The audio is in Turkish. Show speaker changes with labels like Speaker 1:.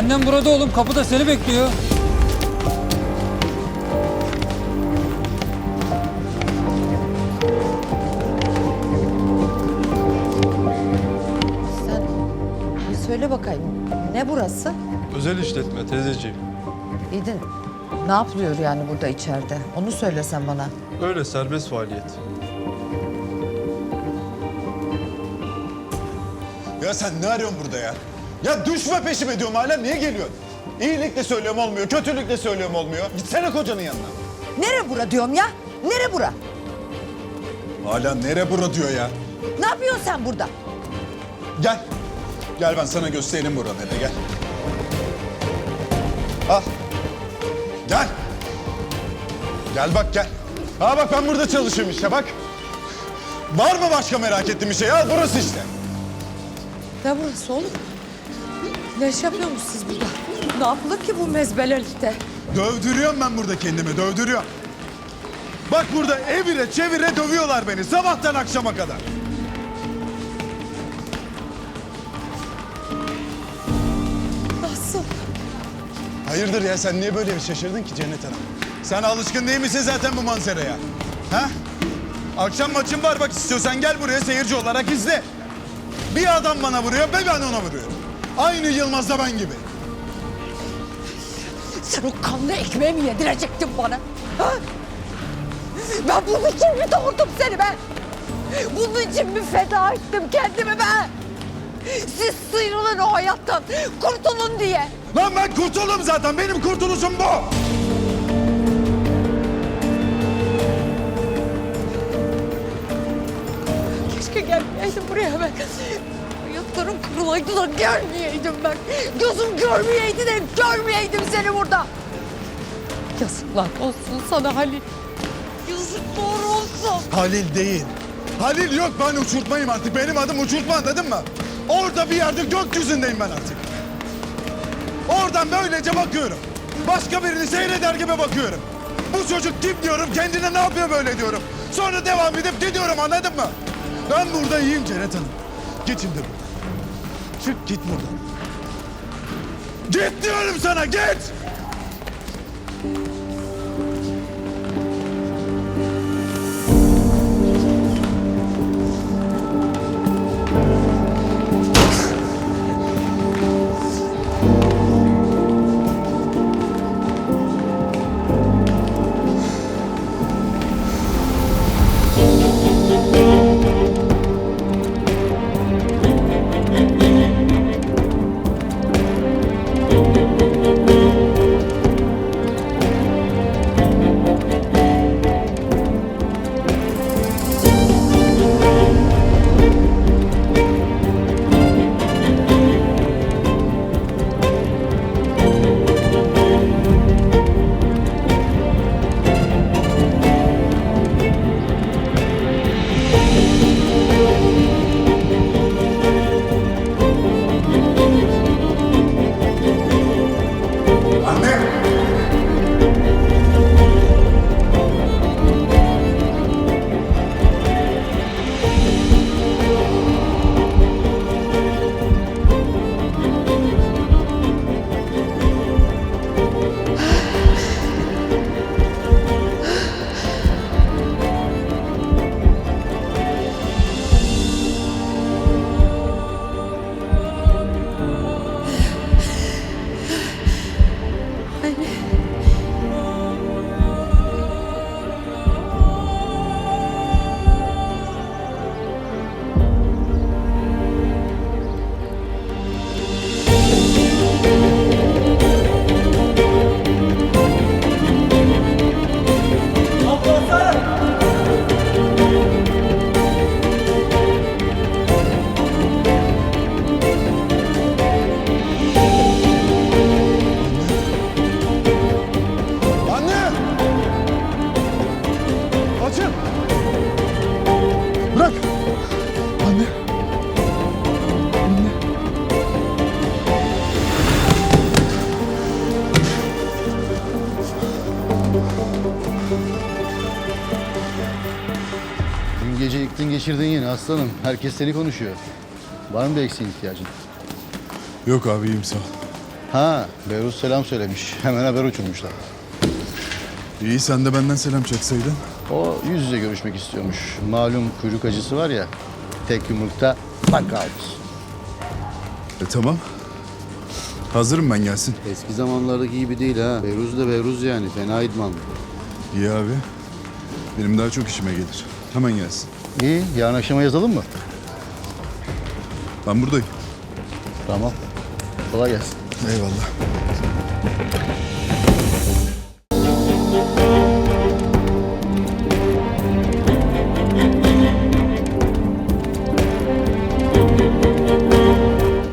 Speaker 1: Annem burada oğlum kapıda seni bekliyor.
Speaker 2: Sen bir söyle bakayım. Ne burası?
Speaker 3: Özel işletme teyzeciğim.
Speaker 2: İdin. Ne yapılıyor yani burada içeride? Onu söylesen bana.
Speaker 3: Öyle serbest faaliyet.
Speaker 4: Ya sen ne arıyorsun burada ya? Ya düşme peşime diyorum hala niye geliyorsun? İyilikle söylüyorum olmuyor, kötülükle söylüyorum olmuyor. Gitsene kocanın yanına.
Speaker 2: Nere bura diyorum ya? Nere bura?
Speaker 4: Hala nere bura diyor ya.
Speaker 2: Ne yapıyorsun sen burada?
Speaker 4: Gel. Gel ben sana göstereyim buraları gel. Al. Gel. Gel bak gel. Ha bak ben burada çalışıyorum işte bak. Var mı başka merak ettiğin bir şey? Al burası işte.
Speaker 2: Ne burası oğlum? Ne iş yapıyorsunuz siz burada? Ne yapılır ki bu mezbelelikte?
Speaker 4: Dövdürüyorum ben burada kendimi, dövdürüyorum. Bak burada evire çevire dövüyorlar beni sabahtan akşama kadar.
Speaker 2: Nasıl?
Speaker 4: Hayırdır ya sen niye böyle bir şaşırdın ki Cennet Hanım? Sen alışkın değil misin zaten bu manzaraya? Ha? Akşam maçın var bak istiyorsan gel buraya seyirci olarak izle. Bir adam bana vuruyor ve ben ona vuruyorum. Aynı Yılmaz'da ben gibi.
Speaker 2: Sen o kanlı ekmeği mi yedirecektin bana? Ha? Ben bunun için mi doğurdum seni ben? Bunun için mi feda ettim kendimi ben? Siz sıyrılın o hayattan, kurtulun diye.
Speaker 4: Lan ben kurtuldum zaten benim kurtuluşum bu.
Speaker 2: Keşke gelmeyeydim buraya ben. Ayaklarım kırılaydı da gelmeyeydim ben. Gözüm görmeyeydi de görmeyeydim seni burada. Yazıklar olsun sana Halil. Yazıklar olsun.
Speaker 4: Halil değil. Halil yok ben uçurtmayım artık. Benim adım uçurtma anladın mı? Orada bir yerde gökyüzündeyim ben artık. Oradan böylece bakıyorum. Başka birini seyreder gibi bakıyorum. Bu çocuk kim diyorum, kendine ne yapıyor böyle diyorum. Sonra devam edip gidiyorum anladın mı? Ben burada iyiyim Cennet Hanım. Şimdi buradan. Çık git buradan. Git diyorum sana git!
Speaker 5: Geçirdin yine aslanım. Herkes seni konuşuyor. Var mı bir eksiğin ihtiyacın?
Speaker 4: Yok abi iyiyim sağ ol.
Speaker 5: Ha, Beyruz selam söylemiş. Hemen haber uçurmuşlar.
Speaker 4: İyi sen de benden selam çekseydin.
Speaker 5: O yüz yüze görüşmek istiyormuş. Malum kuyruk acısı var ya. Tek yumrukta knockout.
Speaker 4: E tamam. Hazırım ben gelsin.
Speaker 5: Eski zamanlardaki gibi değil ha. Beyruz da Beyruz yani. Fena idman.
Speaker 4: İyi abi. Benim daha çok işime gelir. Hemen gelsin.
Speaker 5: İyi, yarın akşama yazalım mı?
Speaker 4: Ben buradayım.
Speaker 5: Tamam. Kolay gelsin.
Speaker 4: Eyvallah.